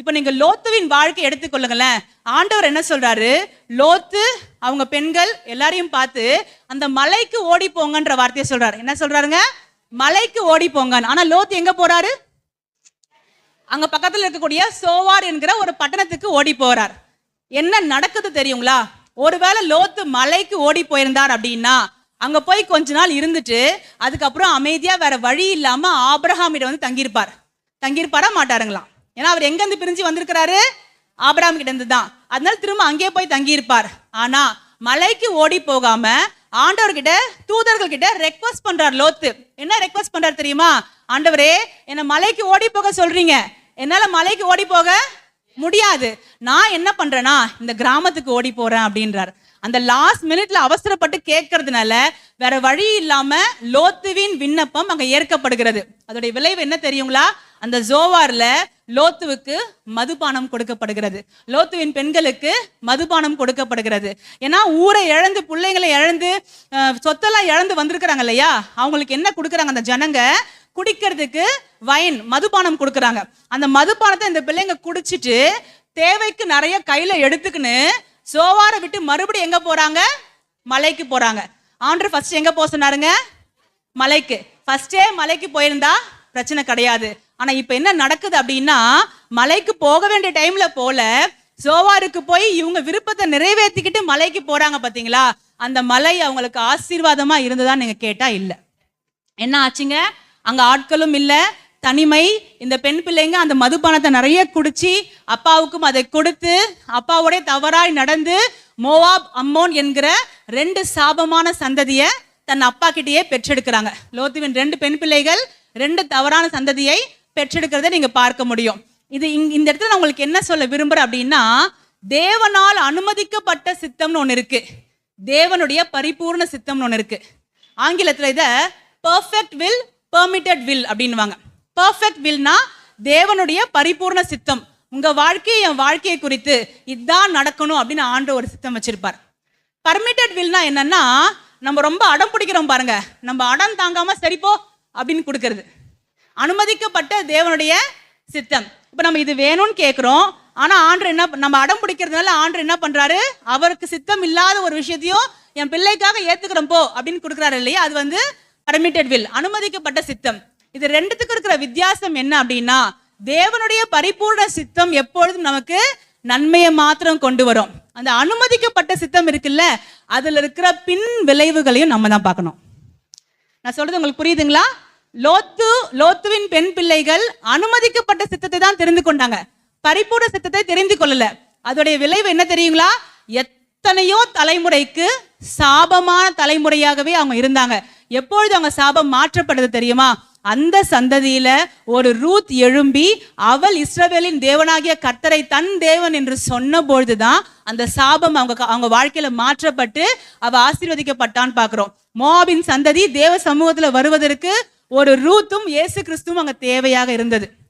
இப்போ நீங்க லோத்துவின் வாழ்க்கை எடுத்துக்கொள்ளுங்களேன் ஆண்டவர் என்ன சொல்றாரு? லோத்து அவங்க பெண்கள் எல்லாரையும் பார்த்து அந்த மலைக்கு ஓடி போங்கன்ற வார்த்தையை சொல்றாரு. என்ன சொல்றாருங்க? மலைக்கு ஓடி போங்க ஆனா லோத்து எங்க போறாரு? அங்க பக்கத்துல இருக்கக்கூடிய சோவார் என்கிற ஒரு பட்டணத்துக்கு ஓடி போறார். என்ன நடக்குது தெரியுங்களா? ஒருவேளை லோத்து மலைக்கு ஓடி போயிருந்தார் அப்படின்னா அங்க போய் கொஞ்ச நாள் இருந்துட்டு அதுக்கப்புறம் அமைதியா வேற வழி இல்லாம ஆபிரகாமிட்ட வந்து தங்கியிருப்பார். தங்கியிருப்பாரா மாட்டாருங்களாம். ஏன்னா அவர் எங்கேருந்து பிரிஞ்சு வந்திருக்கிறாரு? ஆபிரகாம் கிட்ட இருந்து தான். அதனால திரும்ப அங்கேயே போய் தங்கியிருப்பார். ஆனா மலைக்கு ஓடி போகாம ஆண்டவர்கிட்ட தூதர்கள் கிட்ட ரெக்வஸ்ட் பண்றார் லோத்து. என்ன ரெக்வஸ்ட் பண்றாரு தெரியுமா? ஆண்டவரே என்ன மலைக்கு ஓடி போக சொல்றீங்க. என்னால மலைக்கு ஓடி போக முடியாது. நான் என்ன பண்றேன்னா இந்த கிராமத்துக்கு ஓடி போறேன் அப்படின்றார். அந்த லாஸ்ட் மினிட்ல அவசரப்பட்டு கேட்கறதுனால வேற வழி இல்லாம லோத்துவின் விண்ணப்பம் அங்க ஏற்கப்படுகிறது. அதோடைய விளைவு என்ன தெரியுங்களா? அந்த ஜோவார்ல லோத்துவுக்கு மதுபானம் கொடுக்கப்படுகிறது. லோத்துவின் பெண்களுக்கு மதுபானம் கொடுக்கப்படுகிறது. ஏன்னா ஊரை இழந்து பிள்ளைங்களை இழந்து சொத்தெல்லாம் இழந்து வந்திருக்கிறாங்க இல்லையா? அவங்களுக்கு என்ன கொடுக்குறாங்க அந்த ஜனங்க? குடிக்கிறதுக்கு வைன் மதுபானம் கொடுக்குறாங்க. அந்த மதுபானத்தை இந்த பிள்ளைங்க குடிச்சிட்டு தேவைக்கு நிறைய கையில எடுத்துக்கின்னு சோவாரை விட்டு மறுபடியும் எங்க போறாங்க? மலைக்கு போறாங்க. ஆண்டர் ஃபர்ஸ்ட் எங்க போக சொன்னாருங்க? மலைக்கு. ஃபர்ஸ்டே மலைக்கு போயிருந்தா பிரச்சனை கிடையாது. ஆனா இப்ப என்ன நடக்குது அப்படின்னா மலைக்கு போக வேண்டிய டைம்ல போல சோவாருக்கு போய் இவங்க விருப்பத்தை நிறைவேற்றிக்கிட்டு மலைக்கு போறாங்க பாத்தீங்களா? அந்த மலை அவங்களுக்கு ஆசீர்வாதமா இருந்ததா நீங்க கேட்டா இல்ல. என்ன ஆச்சுங்க? அங்க ஆட்களும் இல்லை. தனிமை இந்த பெண் பிள்ளைங்க அந்த மதுபானத்தை நிறைய குடிச்சு அப்பாவுக்கும் அதை கொடுத்து அப்பாவோட தவறாய் நடந்து மோவாப் அம்மோன் என்கிற ரெண்டு சாபமான சந்ததியை தன் அப்பா கிட்டேயே பெற்றெடுக்கிறாங்க. லோத்துவின் ரெண்டு பெண் பிள்ளைகள் ரெண்டு தவறான சந்ததியை பெற்றெடுக்கிறதை நீங்க பார்க்க முடியும். இது இங் இந்த இடத்துல நான் உங்களுக்கு என்ன சொல்ல விரும்புறேன் அப்படின்னா தேவனால் அனுமதிக்கப்பட்ட சித்தம்னு ஒன்று இருக்கு. தேவனுடைய பரிபூர்ண சித்தம்னு ஒன்று இருக்கு. ஆங்கிலத்தில் இதை பர்ஃபெக்ட் வில் பெர்மிட்டட் வில் அப்படின்னுவாங்க. பர்ஃபெக்ட் வில்னா தேவனுடைய பரிபூர்ண சித்தம். உங்க வாழ்க்கை என் வாழ்க்கையை குறித்து இதுதான் நடக்கணும் அப்படின்னு ஆண்டு ஒரு சித்தம் வச்சிருப்பார். பர்மிட்டட் வில்னா என்னன்னா நம்ம ரொம்ப அடம் பிடிக்கிறோம் பாருங்க. நம்ம அடம் தாங்காம சரிப்போ அப்படின்னு கொடுக்கறது. அனுமதிக்கப்பட்ட தேவனுடைய சித்தம். இப்போ நம்ம இது வேணும்னு கேட்குறோம் ஆனால் ஆண்டு என்ன நம்ம அடம் பிடிக்கிறதுனால ஆண்டு என்ன பண்ணுறாரு அவருக்கு சித்தம் இல்லாத ஒரு விஷயத்தையும் என் பிள்ளைக்காக ஏற்றுக்கிறோம் போ அப்படின்னு கொடுக்குறாரு இல்லையா? அது வந்து பர்மிட்டட் வில் அனுமதிக்கப்பட்ட சித்தம். இது ரெண்டுத்துக்கும் இருக்கிற வித்தியாசம் என்ன அப்படின்னா தேவனுடைய பரிபூர்ண சித்தம் எப்பொழுதும் நமக்கு நன்மையை மாத்திரம் கொண்டு வரும். அந்த அனுமதிக்கப்பட்ட சித்தம் இருக்குல்ல அதுல இருக்கிற பின் விளைவுகளையும் நம்ம தான் பார்க்கணும். நான் சொல்றது உங்களுக்கு புரியுதுங்களா? லோத்து லோத்துவின் பெண் பிள்ளைகள் அனுமதிக்கப்பட்ட சித்தத்தை தான் தெரிந்து கொண்டாங்க. பரிபூர்ண சித்தத்தை தெரிந்து கொள்ளல. அதோடைய விளைவு என்ன தெரியுங்களா? எத்தனையோ தலைமுறைக்கு சாபமான தலைமுறையாகவே அவங்க இருந்தாங்க. எப்பொழுது அவங்க சாபம் மாற்றப்படுது தெரியுமா? அந்த சந்ததியில ஒரு ரூத் எழும்பி அவள் இஸ்ரவேலின் தேவனாகிய கர்த்தரை தன் தேவன் என்று சொன்ன பொழுதுதான் அந்த சாபம் அவங்க அவங்க வாழ்க்கையில மாற்றப்பட்டு அவ ஆசீர்வதிக்கப்பட்டான்னு பாக்குறோம். மோபின் சந்ததி தேவ சமூகத்துல வருவதற்கு ஒரு ரூத்தும் இயேசு கிறிஸ்துவும் அங்க தேவையாக இருந்தது.